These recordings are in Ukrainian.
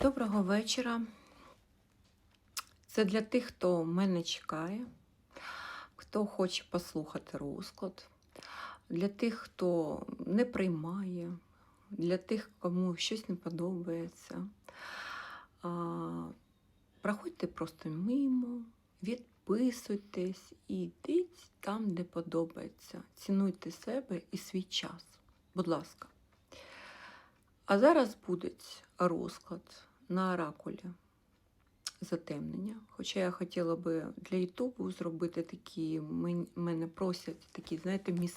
Доброго вечора. Це для тих, хто мене чекає, хто хоче послухати розклад, для тих, хто не приймає, для тих, кому щось не подобається. Проходьте просто мимо, відписуйтесь і йдіть там, де подобається. Цінуйте себе і свій час. Будь ласка. А зараз буде розклад на оракулі затемнення. Хоча я хотіла би для Ютубу зробити такі, мене просять такі, знаєте, міс...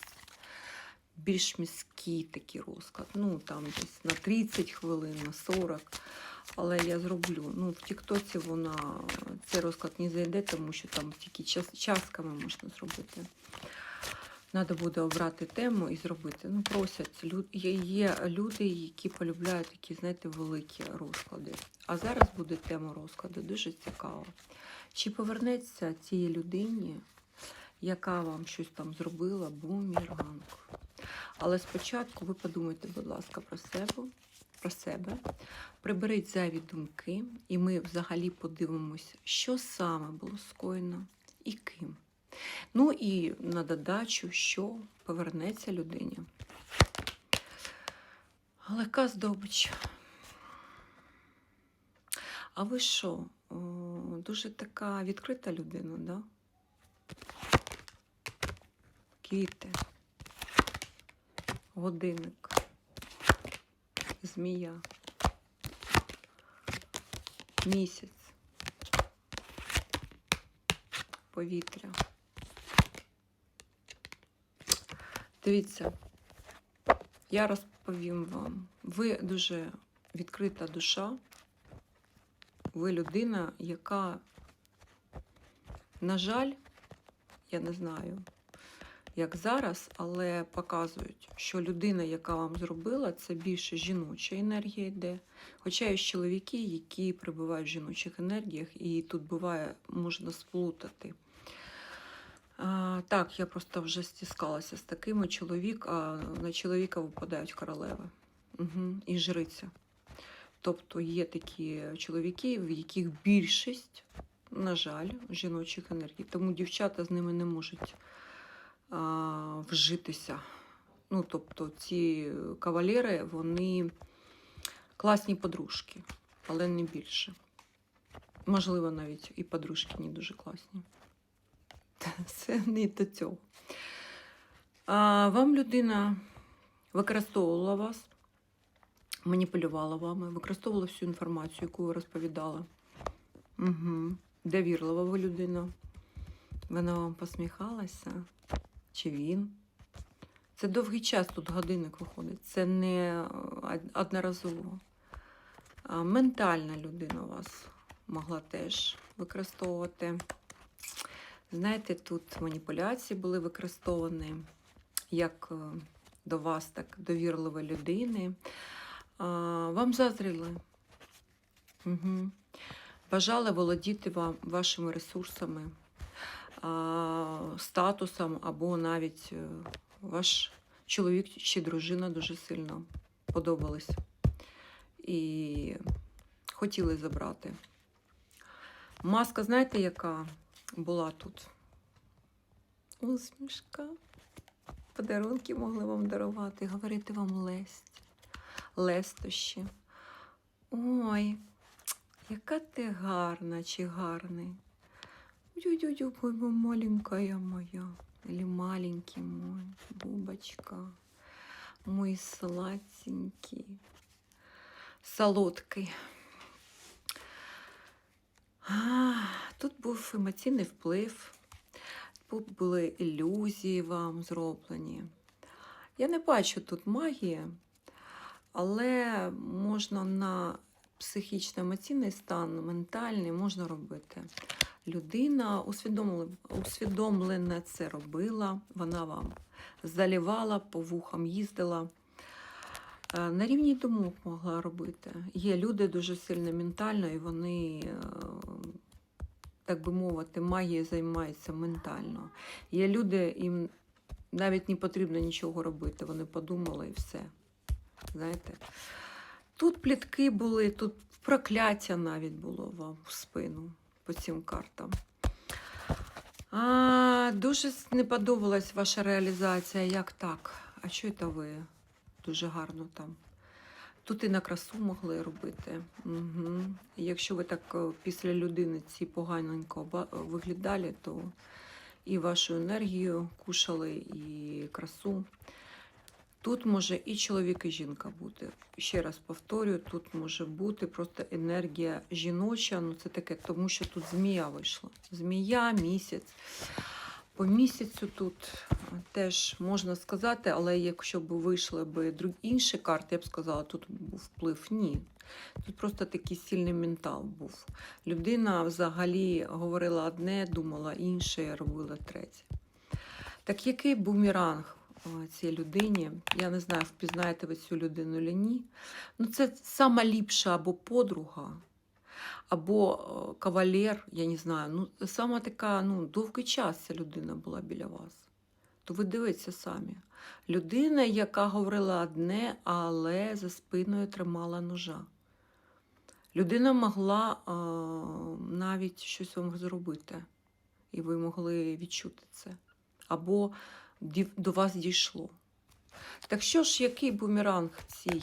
більш міський такий розклад. Ну, там десь на 30 хвилин, на 40. Але я зроблю. Ну, в Тіктоці вона цей розклад не зайде, тому що там тільки час, частками можна зробити. Треба буде обрати тему і зробити. Ну, просять. Є люди, які полюбляють такі, знаєте, великі розклади. А зараз буде тема розкладу. Дуже цікаво. Чи повернеться цій людині, яка вам щось там зробила, бумеранг? Але спочатку ви подумайте, будь ласка, про себе, про себе. Приберіть зайві думки, і ми взагалі подивимось, що саме було скоєно і ким. Ну і на додачу, що повернеться людині. Легка здобич. А ви що? Дуже така відкрита людина, да? Квіти, годинник, змія, місяць, повітря. Дивіться, я розповім вам. Ви дуже відкрита душа. Ви людина, яка, на жаль, я не знаю, як зараз, але показують, що людина, яка вам зробила, це більше жіноча енергія йде. Хоча є чоловіки, які перебувають в жіночих енергіях, і тут буває, можна сплутати. А, так, я просто вже стискалася з такими чоловік, а на чоловіка випадають королеви угу, і жриця. Тобто є такі чоловіки, в яких більшість, на жаль, жіночих енергій. Тому дівчата з ними не можуть а, вжитися. Ну, тобто, ці кавалери, вони класні подружки, але не більше. Можливо, навіть і подружки не дуже класні. Це не до цього. А, вам людина використовувала вас, маніпулювала вами, використовувала всю інформацію, яку ви розповідали. Угу. Довірлива ви людина. Вона вам посміхалася? Чи він? Це довгий час тут годинник виходить. Це не одноразово. А, ментальна людина вас могла теж використовувати. Знаєте, тут маніпуляції були використані як е, до вас, так довірливої людини. Вам заздріли. Угу. Бажали володіти вам вашими ресурсами, статусом, або навіть е, ваш чоловік чи дружина дуже сильно подобались і хотіли забрати. Маска, знаєте, яка була тут? Усмішка. Подарунки могли вам дарувати, говорити вам лесть, лестощі. Ой, яка ти гарна чи гарний. Дю-дю-дю, маленькая моя. Или маленький мой, бубочка. Мой сладенький, солодкий. Тут був емоційний вплив, тут були ілюзії вам зроблені. Я не бачу тут магії, але можна на психічно-емоційний стан, ментальний можна робити. Людина усвідомлена це робила, вона вам залівала, по вухам їздила. Е, На рівні думок могла робити. Є люди дуже сильно ментально, і вони, е, так би мовити, магією займаються ментально. Є люди, їм навіть не потрібно нічого робити. Вони подумали і все. Знаєте? Тут плітки були, тут Прокляття навіть було вам в спину по цим картам. А, дуже не подобалась ваша реалізація. Як так? А що це ви дуже гарно там? Тут і на красу могли робити. Угу. Якщо ви так е, після людини ці поганенько ба- виглядали, то і вашу енергію кушали, і красу. Тут може і чоловік, і жінка бути. Ще раз повторюю, тут може бути просто енергія жіноча. Ну це таке, тому що тут змія вийшла. Змія, місяць. По місяцю тут е, теж можна сказати, але якщо б вийшли б інші карти, я б сказала, тут був вплив. Ні. Тут просто такий сильний ментал був. Людина взагалі говорила одне, думала інше, робила третє. Так який бумеранг цій людині? Я не знаю, впізнаєте ви цю людину чи ні. Ну, це сама ліпша або подруга, або кавалер, я не знаю. Ну, сама така, ну, довгий час ця людина була біля вас. То ви дивіться самі. Людина, яка говорила одне, але за спиною тримала ножа. Людина могла а, навіть щось вам зробити, і ви могли відчути це. Або до вас дійшло. Так що ж, який бумеранг цій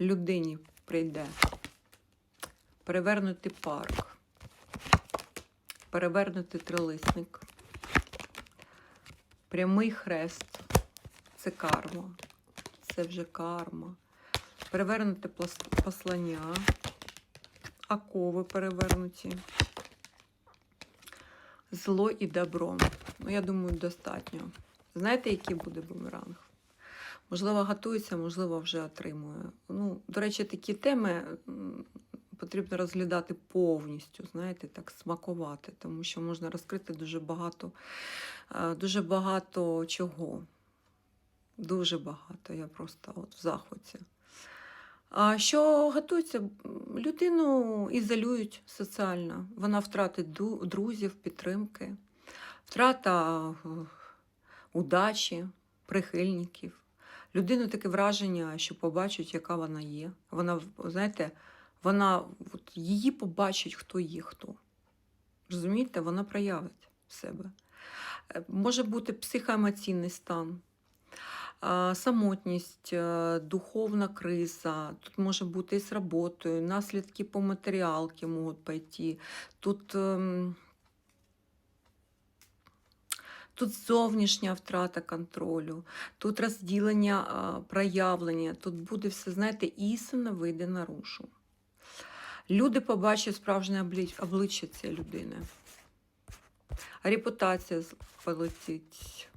людині прийде? Перевернути парк, перевернути трилисник, прямий хрест це карма, це вже карма. Перевернути плас- послання, окови перевернуті. Зло і добро. Ну, я думаю, достатньо. Знаєте, який буде бумеранг? Можливо, готується, можливо, вже отримує. Ну, до речі, такі теми потрібно розглядати повністю, знаєте, так смакувати, тому що можна розкрити дуже багато, е, дуже багато чого. Дуже багато. Я просто от в захваті. А що готується? Людину ізолюють соціально. Вона втратить друзів, підтримки, втрата е, удачі, прихильників. Людину таке враження, що побачать, яка вона є. Вона, знаєте, вона от, її побачить, хто є хто. Розумієте, вона проявить себе. Е, Може бути психоемоційний стан, самотність, е, духовна криза. Тут може бути і з роботою, наслідки по матеріалки можуть пойти. Тут, ем, тут зовнішня втрата контролю, тут розділення, проявлення, тут буде все, знаєте, істина вийде нарушу. Люди побачать справжнє обличчя цієї людини. Репутація полетить.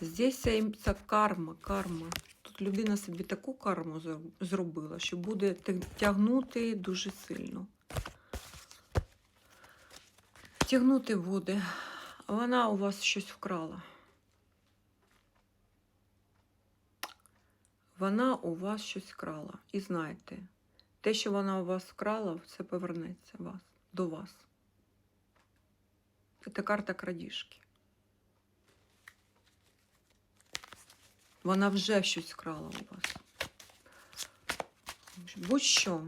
Здесь це карма, карма. Тут людина собі таку карму зробила, що буде тягнути дуже сильно. Тягнути буде. Вона у вас щось вкрала. Вона у вас щось вкрала. І знаєте, те, що вона у вас вкрала, це повернеться вас, до вас. Це карта крадіжки. Вона вже щось вкрала у вас. Будь-що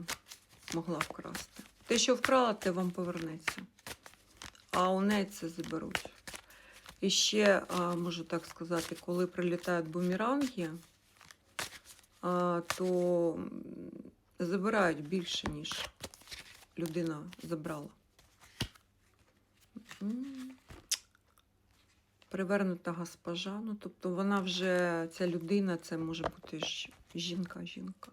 могла вкрасти. Те, що вкрала, те вам повернеться. А у неї це заберуть. І ще, можу так сказати, коли прилітають бумеранги, то забирають більше, ніж людина забрала. М. Перевернута госпожа. Ну, тобто вона вже, ця людина, це може бути ж- жінка, жінка.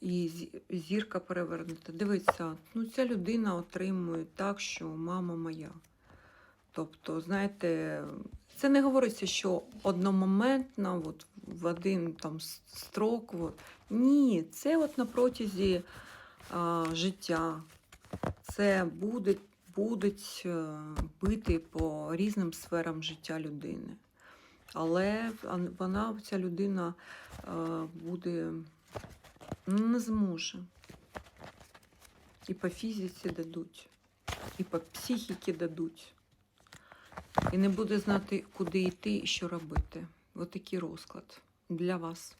І зірка перевернута. Дивіться, ну ця людина отримує так, що мама моя. Тобто, знаєте, це не говориться, що одномоментно, от, в один там строк. От. Ні, це от на протязі а, життя. Це буде, будуть е, бити по різним сферам життя людини. Але вона, ця людина, е, буде ну, не зможе. І по фізиці дадуть, і по психіці дадуть. І не буде знати, куди йти і що робити. Ось такий розклад для вас.